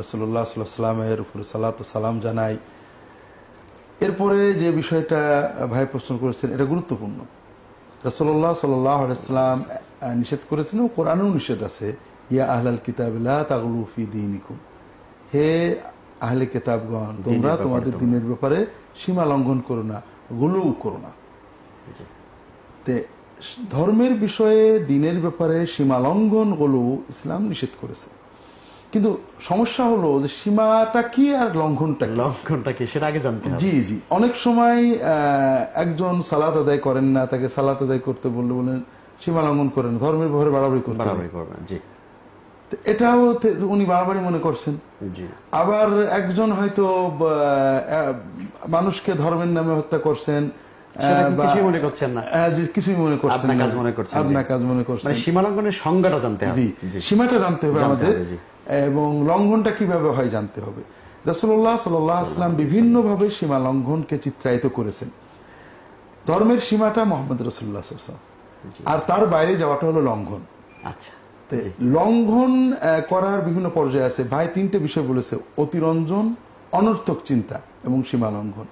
রসুল্লাহ সাল্লামের উপর সালাত সালাম জানাই। এরপরে যে বিষয়টা ভাই প্রশ্ন করেছেন এটা গুরুত্বপূর্ণ। রসল্লাহ সাল্লাম নিষেধ করেছেন ও কোরআনেও নিষেধ আছে ইয়া আহলাল কিতাবিল্লা তাগলুফি দিনিকুম। হে আহলে কিতাবগণ তোমরা তোমাদের দিনের ব্যাপারে সীমা লঙ্ঘন করো না গুলু করো না। ধর্মের বিষয়ে দিনের ব্যাপারে সীমা লঙ্ঘনগুলো ইসলাম নিষেধ করেছে। কিন্তু সমস্যা হলো যে সীমাটা কি আর লঙ্ঘনটা লঙ্ঘনটা কি সেটা আগে জানতে জি জি। অনেক সময় একজন সালাত আদায় করেন না তাকে সালাত আদায় করতে বললে বলেন সীমা লঙ্ঘন করেন ধর্মের ব্যাপারে বাড়াবাড়ি করতে বাড়াবাড়ি করবেন জি। এটাও উনি বাড়াবাড়ি মনে করছেন। আবার একজন হয়তো মানুষকে ধর্মের নামে হত্যা করছেন কিছুই মনে করছেন না? আহ, জি, কিছুই মনে করছেন আপনা কাজ মনে করছেন, আপনা জি। কাজ মনে করছেন। মানে সীমা লঙ্ঘনের সংজ্ঞাটা জানতে হবে। জি সীমাটা জানতে হবে আমাদের। এবং লঙ্ঘনটা কীভাবে হয় জানতে হবে। রসুল্লাহ সাল্লাম বিভিন্ন ভাবে সীমা লঙ্ঘনকে চিত্রায়িত করেছেন। ধর্মের সীমাটা মোহাম্মদ রসুল্লাহ আর তার বাইরে যাওয়াটা হলো লঙ্ঘন। আচ্ছা। তে লঙ্ঘন করার বিভিন্ন পর্যায়ে আছে। ভাই তিনটে বিষয় বলেছে। অতিরঞ্জন অনর্থক চিন্তা এবং সীমা লঙ্ঘন।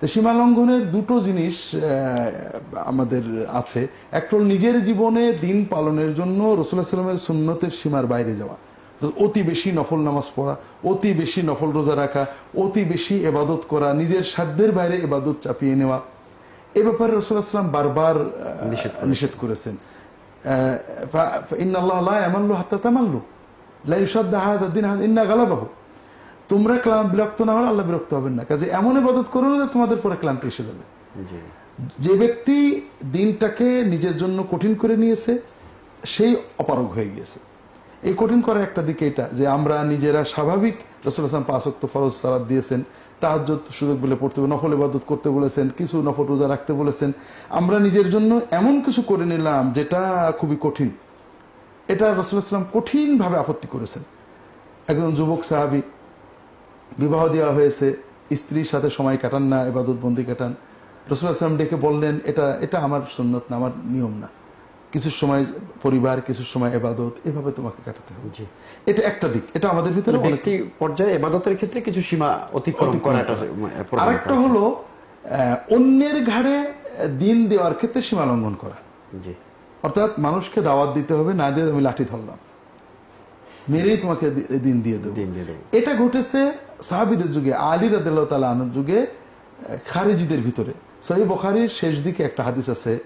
তো সীমা লঙ্ঘনের দুটো জিনিস আমাদের আছে। একটা নিজের জীবনে দিন পালনের জন্য রসুল্লাহ সাল্লামের সুন্নতের সীমার বাইরে যাওয়া। অতি বেশি নফল নামাজ পড়া অতি বেশি নফল রোজা রাখা অতি বেশি এবাদত করা নিজের সাধ্যের বাইরে এবাদত চাপিয়ে নেওয়া। এ ব্যাপারে রসুল্লাহাম বারবার নিষেধ করেছেন। তোমরা বিরক্ত না হলে আল্লাহ বিরক্ত হবেন না। কাজে এমন ইবাদত করো না তোমাদের পরে ক্লান্তি এসে যাবে। যে ব্যক্তি দিনটাকে নিজের জন্য কঠিন করে নিয়েছে সেই অপারগ হয়ে গিয়েছে। এই কঠিন করার একটা দিকে এটা যে আমরা নিজেরা স্বাভাবিক রসুল হাসান পাঁচক্ত ফরজ সালাদ দিয়েছেন তাহাজ সুযোগ বলে পড়তে হবে, নফল ইবাদত করতে বলেছেন, কিছু নফল রোজা রাখতে বলেছেন। আমরা নিজের জন্য এমন কিছু করে নিলাম যেটা খুবই কঠিন। এটা রসুল ইসলাম কঠিন ভাবে আপত্তি করেছেন। একজন যুবক সাহাবি, বিবাহ দেওয়া হয়েছে, স্ত্রীর সাথে সময় কাটান না এবাদত বন্দি কাটান। রসুল ডেকে বললেন, এটা এটা আমার সুন্নত না, আমার নিয়ম না। কিছু সময় পরিবার কিছু সময় এবাদত এভাবে তোমাকে কাটাতে হবে। জি। এটা একটা দিক। এটা আমাদের ভিতরে অনেক ব্যক্তি পর্যায়ে এবাদতের ক্ষেত্রে কিছু সীমা অতিক্রম অতিক্রম করা। একটা করা। প্রবণতা আরেকটা হলো অন্যের ঘাড়ে দিন দেওয়ার ক্ষেত্রে সীমা লঙ্ঘন করা। জি। অর্থাৎ মানুষকে দাওয়াত দিতে হবে না দিয়ে আমি লাঠি ধরলাম। মেরেই তোমাকে দিন দিয়ে দেবো। এটা ঘটেছে সাহাবিদের যুগে আলী রাদিল্লাহ তালা আনুর যুগে খারিজিদের ভিতরে। সহি বখারির শেষ দিকে একটা হাদিস আছে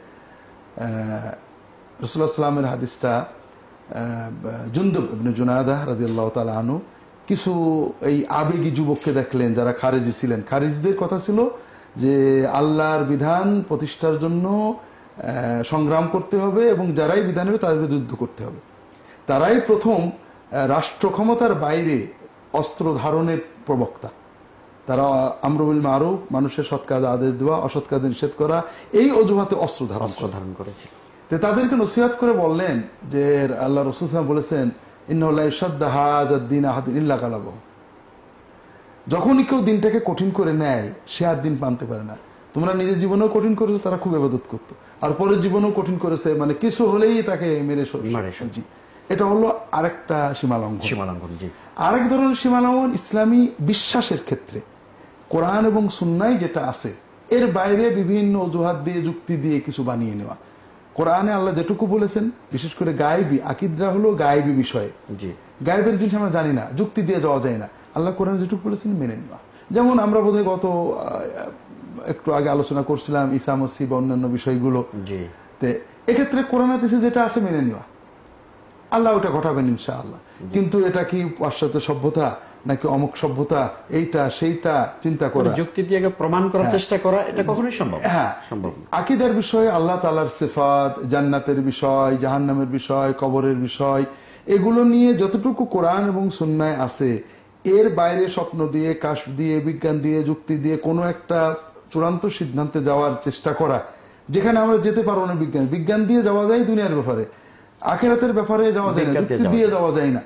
রসুল্লাহ সাল্লামের হাদিসটা জুন্দুব ইবনে রাদিয়াল্লাহ তালা আনু কিছু এই আবেগী যুবককে দেখলেন যারা খারেজি ছিলেন। খারিজদের কথা ছিল যে আল্লাহর বিধান প্রতিষ্ঠার জন্য সংগ্রাম করতে হবে এবং যারাই বিধান হবে তাদের বিরুদ্ধে যুদ্ধ করতে হবে। তারাই প্রথম রাষ্ট্র ক্ষমতার বাইরে অস্ত্র ধারণের প্রবক্তা। তারা আমরুল মারুফ মানুষের সৎ কাজ আদেশ দেওয়া অসৎ কাজে নিষেধ করা এই অজুহাতে অস্ত্র ধারণ ধারণ করেছি তো তাদেরকে নসিহত করে বললেন যে আল্লাহ রসুল বলেছেন ইল্লা কালাব যখনই কেউ দিনটাকে কঠিন করে নেয় সে আর দিন মানতে পারে না। তোমরা নিজের জীবনেও কঠিন করেছ তারা খুব করতো। আর পরের জীবনেও কঠিন করেছে মানে কিছু হলেই তাকে মেরে জি। এটা হলো আরেকটা সীমালঙ্ঘন সীমা লঙ্ঘন। জি। আরেক ধরনের সীমালঙ্ঘন ইসলামী বিশ্বাসের ক্ষেত্রে। কোরআন এবং সুন্নাই যেটা আছে এর বাইরে বিভিন্ন অজুহাত দিয়ে যুক্তি দিয়ে কিছু বানিয়ে নেওয়া। কোরআনে আল্লাহ যেটুকু বলেছেন বিশেষ করে গায়েবী আকিদরা হলো গায়েবী বিষয়ে। গায়েবের জিনিস আমরা জানি না যুক্তি দিয়ে যাওয়া যায় না। আল্লাহ কোরআন যেটুকু বলেছেন মেনে নেওয়া। যেমন আমরা বোধহয় গত একটু আগে আলোচনা করছিলাম ইসা মসি বা অন্যান্য বিষয়গুলো। এক্ষেত্রে কোরআন হাদিসে যেটা আছে মেনে নেওয়া। আল্লাহ ওটা ঘটাবেন ইনশাআল্লাহ। কিন্তু এটা কি পাশ্চাত্য সভ্যতা? নাকি অমুক সভ্যতা এইটা সেইটা চিন্তা করা। যুক্তি দিয়ে প্রমাণ করার চেষ্টা করা এটা কখনোই সম্ভব হ্যাঁ। সম্ভব। আকিদার বিষয়ে আল্লাহ তালার সিফাত জান্নাতের বিষয় জাহান্নামের বিষয় কবরের বিষয় এগুলো নিয়ে যতটুকু কোরআন এবং সুন্নায় আছে এর বাইরে স্বপ্ন দিয়ে কাশ দিয়ে বিজ্ঞান দিয়ে যুক্তি দিয়ে কোনো একটা চূড়ান্ত সিদ্ধান্তে যাওয়ার চেষ্টা করা যেখানে আমরা যেতে পারব না বিজ্ঞান। বিজ্ঞান দিয়ে যাওয়া যায় দুনিয়ার ব্যাপারে। আখেরাতের ব্যাপারে যাওয়া যায় না যুক্তি দিয়ে যাওয়া যায় না।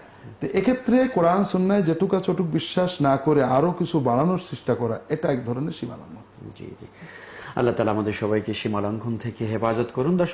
এক্ষেত্রে কোরআন, সুন্নায় যেটুকা চটুক বিশ্বাস না করে আরও কিছু বাড়ানোর চেষ্টা করা, এটা এক ধরনের সীমালঙ্ঘন। জি জি। আল্লাহ তালা আমাদের সবাইকে সীমালঙ্ঘন থেকে হেফাজত করুন।